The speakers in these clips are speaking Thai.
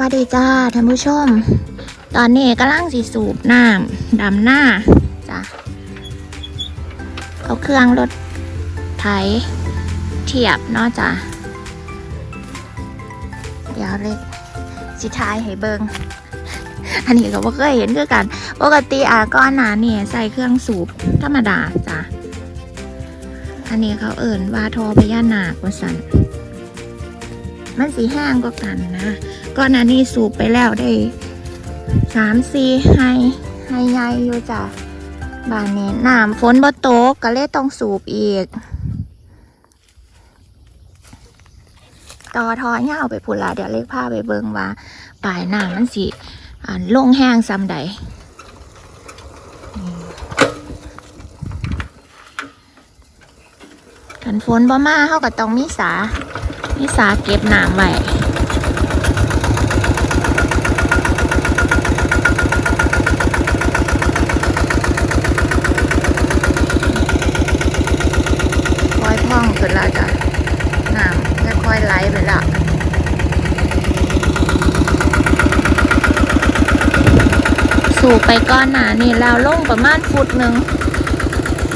วัสดีจ้าท่านผู้ชม ตอนนี้กำลังสิสูบน้ำดำหน้าจ้ะเอาเครื่องรถไถเทียบเนาะจ้ะเดี๋ยวเล็กสิทายให้เบิงอันนี้ก็บ่เคยเห็นคือกัน ปกติอาก้อนหนาเนี่ยใส่เครื่องสูบธรรมดาจ้ะอันนี้เขาเอิ่นว่าทอพญานาคว่าสัน มันสีแห้งก็กันนะก่อนหน้านี้สูบไปแล้วได้สามสี่ไฮไฮใหญ่อยู่จ้ะบานนี้น้ำฝนบ่ตกก็เลยต้องสูบอีก ต่อทอเงาไปพุ่นละเดี๋ยวเล็กผ้าไปเบิงว่าปลายน้ำมันสิอ่าลงแห้งซ้ำใดขันฝนบ่มาเขาก็ต้องมีสา มีสาเก็บน้ำไว้ค่อยพ่องขึ้นแล้วจ้ะน้ำค่อยๆไหลไปละสูบไปก้อนหนานี่แล้วลงประมาณฟุตหนึ่ง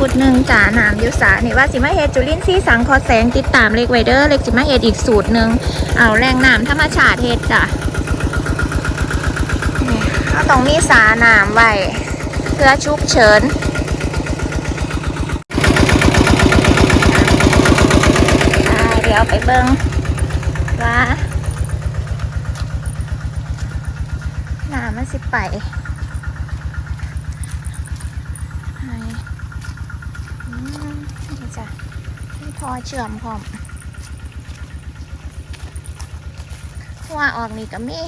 ฟุตหนึ่งจ้าหน้ำอยุสานี่ว่าสิมาเฮดจุลินทรีย์สังคอแสงติดตามเล็กไวเดอร์เล็กสิมาเฮดอีกสูตรหนึ่งเอาแรงหน้ำธรรมชาติเฮดจ้ะนี่เอาตรงนี้สาหน้ำไว้เพื่อชุบเฉินเดี๋ยวไปเบิ้งว่าหนามันสิไปไหนอืมนี่ จ้ะมีพอเชื่อมพร้อมหัวออกนี่ก็มี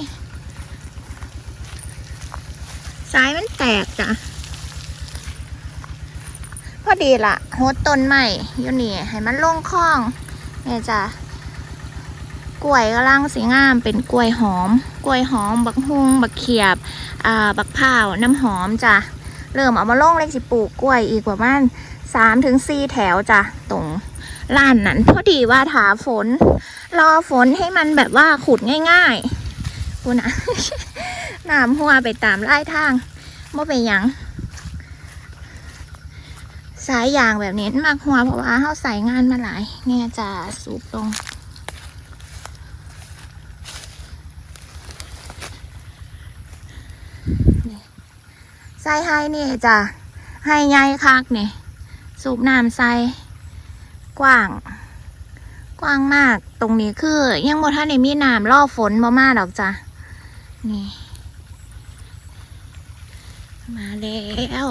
สายมันแตกจ้ะพอดีละโหดต้นใหม่อยู่นี่ ให้มันลงคลองเนี่ยจ้ะกล้วยกำลังสีงามเป็นกล้วยหอม กล้วยหอม บักฮุงบักเขียบ อ่า บักพร้าว น้ำหอมจ้ะ เริ่มเอามาลงเล็กสิปลูกกล้วยอีกประมาณ สามถึงสี่แถวจ้ะตรงล้านนั้นพอดีว่าถาฝน รอฝนให้มันแบบว่าขุดง่ายๆกูนะน้ำหัวไปตามไร่ทางไม่เป็นหยัง สายยางแบบนี้มากหัวเพราะว่าเขาใส่งานมาหลายเนี่ยจะสูบลงใส่ให้เนี่ยจ้ะให้ใหญ่คักนี่ย สูบน้ำใส่กว้าง กว้างมากตรงนี้คือ ยังบ่ท่านในมีน้ำล่อฝนบ่มาดอกจ้ะนี่ มาแล้ว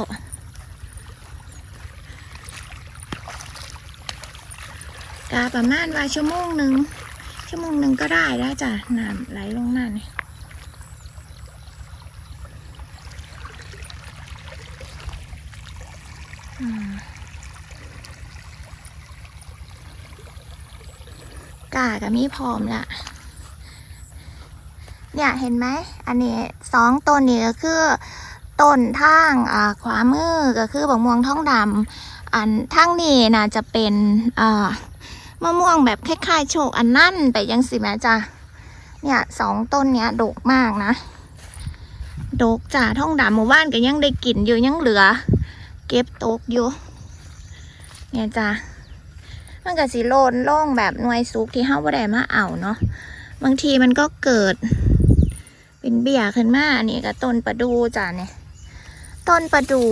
กาประมาณว่าชั่วโมงหนึ่งชั่วโมงหนึ่งก็ได้แล้วจ้ะน้ำไหลลงมาเนี่ยอืม กากับมีพร้อมละเนี่ยเห็นไหม อันนี้สองต้นนี้ก็คือต้นทางอ่าขวามือก็คือบักม่วงท้องดำอันทางนี้น่าจะเป็นอ่ามะม่วงแบบคล้ายๆโชคอันนั่นไปยังสิแม่จ้ะเนี่ยสองต้นเนี้ยดกมากนะดกจ่าท่องดำหมู่บ้านก็ยังได้กลิ่นอยู่ยังเหลือ เก็บตกอยู่เนี่ยจ้ะ มันก็สิโลนโล่งแบบหน่วยซุกที่เฮาบ่ได้มาเอาเนาะบางทีมันก็เกิด เป็นเบี้ยขึ้นมาอันนี้ก็ต้นประดูจ้ะเนี่ยต้นประดู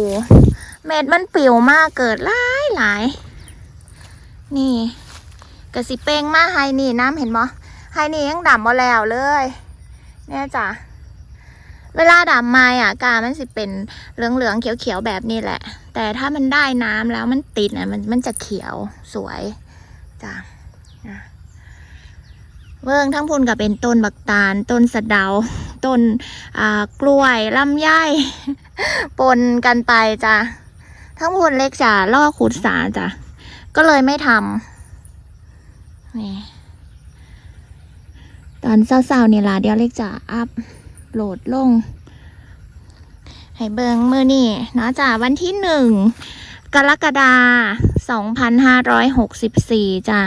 เม็ดมันปิวมากเกิดหลายหลายนี่กระสิเป้งมาไฮนี่น้ำเห็นบ่ไฮนี่ยังดำมาแล้วเลยเนี่ยจ้ะ เวลาดำมาอะกามันสิเป็นเหลืองๆเขียวๆแบบนี้แหละ แต่ถ้ามันได้น้ำแล้วมันติดอะมันมันจะเขียวสวยจ้ะเวิ้งทั้งพุ่นกับเป็นต้นบักตาล ต้นสะเดา ต้นอ่ากล้วยลำไยปนกันไปจ้ะทั้งพุ่นเล็กจ้ะล่อขุดสาจ้ะก็เลยไม่ทำนี่ตอนเศร้าๆนี่ล่ะเดี๋ยวเล็กจะอัพ โหลดลง ให้เบิงมือนี่เนาะจ้ะวันที่หนึ่งกรกฎาสองพันห้าร้อยหกสิบสี่จ้ะ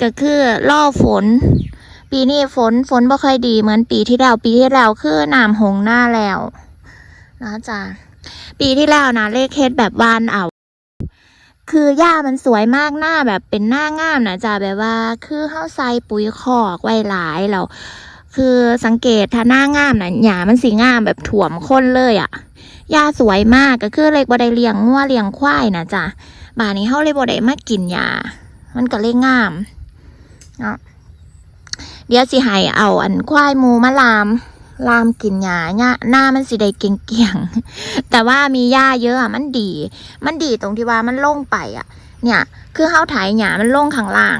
ก็คือล่อฝน ปีนี้ฝนฝนบ่ค่อยดีเหมือนปีที่แล้ว ปีที่แล้วคือน้ำหงหน้าแล้วนะจ๊ะปีที่แล้วนะเลขเฮ็ดแบบวานเอาคือหญ้ามันสวยมากหน้าแบบเป็นหน้างามนะจ๊ะแบบว่า คือเฮาใส่ปุ๋ยคอกไว้หลายแล้ว คือสังเกตถ้าหน้างามนะหญ้ามันสีงามแบบถ่วมคนเลยอะ่ะหญ้าสวยมากก็คือเลยบ่ได้เลี้ยงงัวเลี้ยงควายนะจ๊ะบานนี้เฮาเลยบ่ได้มากินหญ้ามันก็เลยงามเนาะเดี๋ยวสิให้เอาอันควายมูมาลามลามกินหญ้าหญ้าหน้ามันสิได้เกลียงๆแต่ว่ามีหญ้าเยอะอะมันดี มันดีตรงที่ว่ามันโล่งไปอะ เนี่ย คือเฮาไถหญ้ามันโล่งข้างล่าง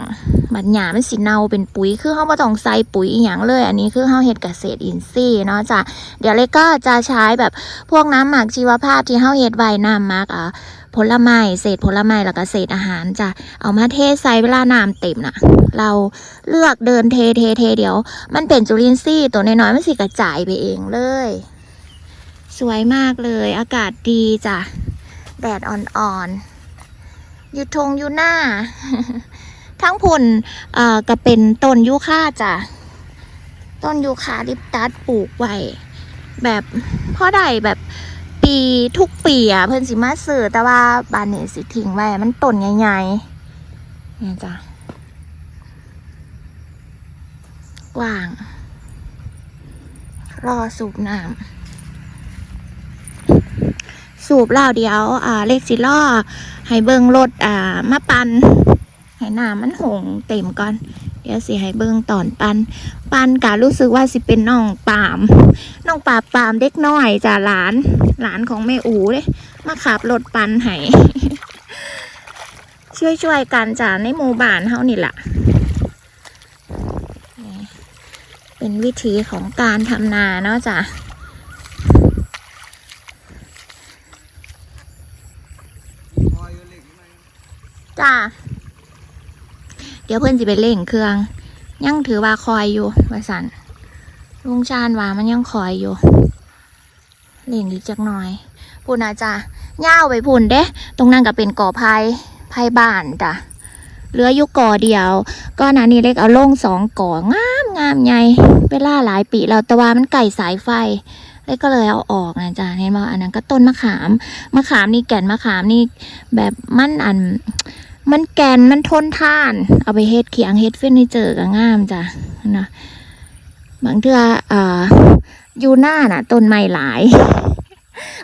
บัดหญ้ามันสิเนาเป็นปุ๋ยคือเฮาบ่ต้องใส่ปุ๋ยอหย่างเลย อันนี้คือเฮาเฮ็ดเกษตรอินทรีย์เนาะจ้ะเดี๋ยวเล็กก็จะใช้แบบพวกน้ำหมักชีวภาพที่เฮาเฮ็ดไว้น้ำหมักอะผลไม้เศษผลไม้แล้วก็เศษอาหารจ้ะเอามาเทใส่เวลาน้ำเต็มน่ะเราเลือกเดินเทเทเทเดี๋ยว มันเป็นจุลินทรีย์ตัวน้อยๆมันสิกระจายไปเองเลย สวยมากเลยอากาศดีจ้ะแดดอ่อนๆอยู่ทงอยู่หน้า ทั้งผลอ่อก็เป็นต้นยูคาจ้ะต้นยูคาลิปตัสปลูกไว้แบบพ่อได้แบบปีทุกปีอะเพิ่นสิมาซื้อแต่ว่าบานนี้สิทิ้งไว้มันต้นใหญ่ๆเนี่ยจ้ะกว้าง รอสูบน้ำสูบเล้าเดียว อ่าเลขสิล่อให้เบิงรถอ่ามาปัน ให้น้ำมันหงเต็มก่อน เดี๋ยวสิให้เบิ่งตอนปัน ปันกะรู้สึกว่าสิเป็นน้องปามน้องปาปามเด็กน้อยจ้ะหลาน หลานของแม่อูเลยมาขับรถปันให้ช่วยๆกันจ้ะในหมู่บ้านเฮานี่แหละเป็นวิธีของการทำนาเนาะจ้ะ จ้า เดี๋ยวเพื่อนสิไปเล่งเครื่อง ยังถือว่าคอยอยู่ว่าสันลุงชาญว่ามันยังคอยอยู่ เล่งอีกจักหน่อยพูนอาจ้าย่าวไปพุ่นเด้ ตรงนั้นก็เป็นก่อไผ่ไผ่บ้านจ้ะเหลืออยู่ก่อเดียวก็นานี้เล็กเอาลงสองก่องามงามใหญ่เวลาหลายปีแล้วต่ว่ามันไก่สายไฟเล็กก็เลยเอาออกนะจ๊ะเห็นว่าอันนั้นก็ต้นมะขาม มะขามนี่แก่นมะขามนี่แบบมันอัน มันแกนมันทนทาน เอาไปเฮ็ดเขียงเฮ็ดเฟอร์นิเจอร์ก็งามจ้ะนะบางเทื่ออ่าอยู่หน้าน่ะต้นไม้หลาย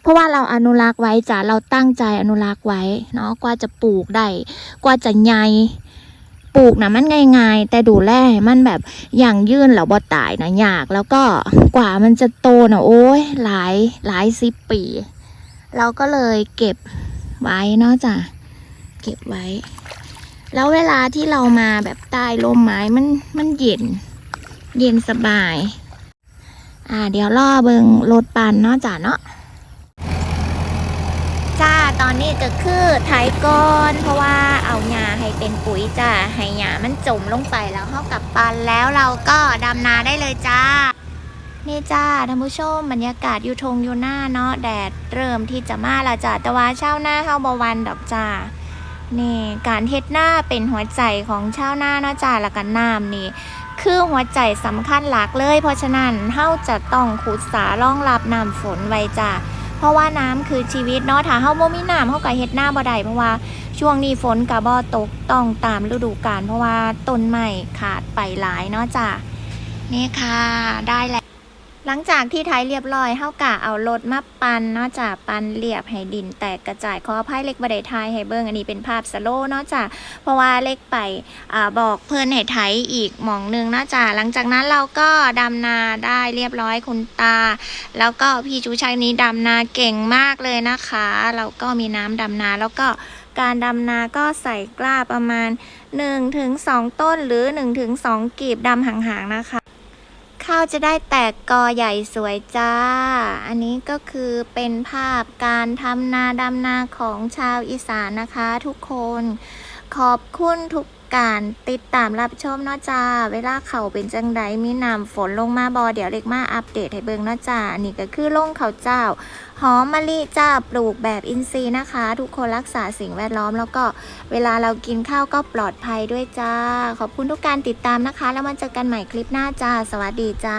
เพราะว่าเราอนุรักษ์ไว้จ้ะเราตั้งใจอนุรักษ์ไว้เนาะกว่าจะปลูกได้กว่าจะใหญ่ปลูกนะมันง่ายๆ แต่ดูแลมันแบบอย่างยืนแล้วบ่ตายนะยาก แล้วก็กว่ามันจะโตนะโอ้ยหลายหลายสิบปี เราก็เลยเก็บไว้เนาะจ้ะ เก็บไว้ แล้วเวลาที่เรามาแบบใต้ร่มไม้มันมันเย็น เย็นสบาย อ่า เดี๋ยวล่อเบิงรถปันเนาะจ้ะเนาะจ้าตอนนี้ก็คือไถก้อนเพราะว่าเอาหญ้าให้เป็นปุ๋ยจ้าให้หญ้ามันจมลงไปแล้วเข้ากับปันแล้วเราก็ดำนาได้เลยจ้านี่จ้าท่านผู้ชมบรรยากาศอยู่ทงอยู่หน้าเนาะแดดเริ่มที่จะมาและจ้าแต่ว่าเช้าหน้าเข้าบวันดอกจ้า นี่การเฮ็ดหน้าเป็นหัวใจของชาวนาเนาะจ้าแล้วก็น้ำนี่คือหัวใจสำคัญหลักเลย เพราะฉะนั้นเฮาจะต้องขุดสารองรับน้ำฝนไว้จ้าเพราะว่าน้ำคือชีวิตเนาะถ้าเฮาบ่มีน้ำเฮาก็เฮ็ดหน้าบ่ได้เพราะว่าช่วงนี้ฝนก็บ่ตกต้องตามฤดูกาลเพราะว่าต้นไม้ขาดไปหลายเนาะจ้านี่ค่ะได้แล้ว หลังจากที่ไทยเรียบร้อยเฮากะเอารถมาปันเนาะจ้ะปันเรียบให้ดินแตกกระจายขออภัยเล็กบไดไทยให้เบิ่งอันนี้เป็นภาพสโลเนาะจ้ะเพราะว่าเล็กไปอบอกเพื่อนให้ไทยอีกหมองหนึงเนาะจ้ะหลังจากนั้นเราก็ดำนาได้เรียบร้อยคุณตา แล้วก็พี่ชูชัยนี้ดำนาเก่งมากเลยนะคะแล้วก็มีน้ำดำนาแล้วก็การดำนาก็ใส่กล้าประมาณ 1-2 ต้นหรือ 1-2 กีบดำห่างๆนะคะ ข้าวจะได้แตกกอใหญ่สวยจ้า อันนี้ก็คือเป็นภาพการทำนาดำนาของชาวอีสานนะคะทุกคน ขอบคุณทุก การติดตามรับชมเนาะจ้า เวลาเขาเป็นจังไดมีน้ำฝนลงมาบอเดี๋ยวเล็กมาอัปเดตให้เบิ่งเนาะจ้าอันนี่ก็คือลงเขาเจ้า หอมมะลิจ้าปลูกแบบอินทรีย์นะคะ ทุกคนรักษาสิ่งแวดล้อมแล้วก็เวลาเรากินข้าวก็ปลอดภัยด้วยจ้า ขอบคุณทุกการติดตามนะคะ แล้วมาเจอกันใหม่คลิปหน้าจ้า สวัสดีจ้า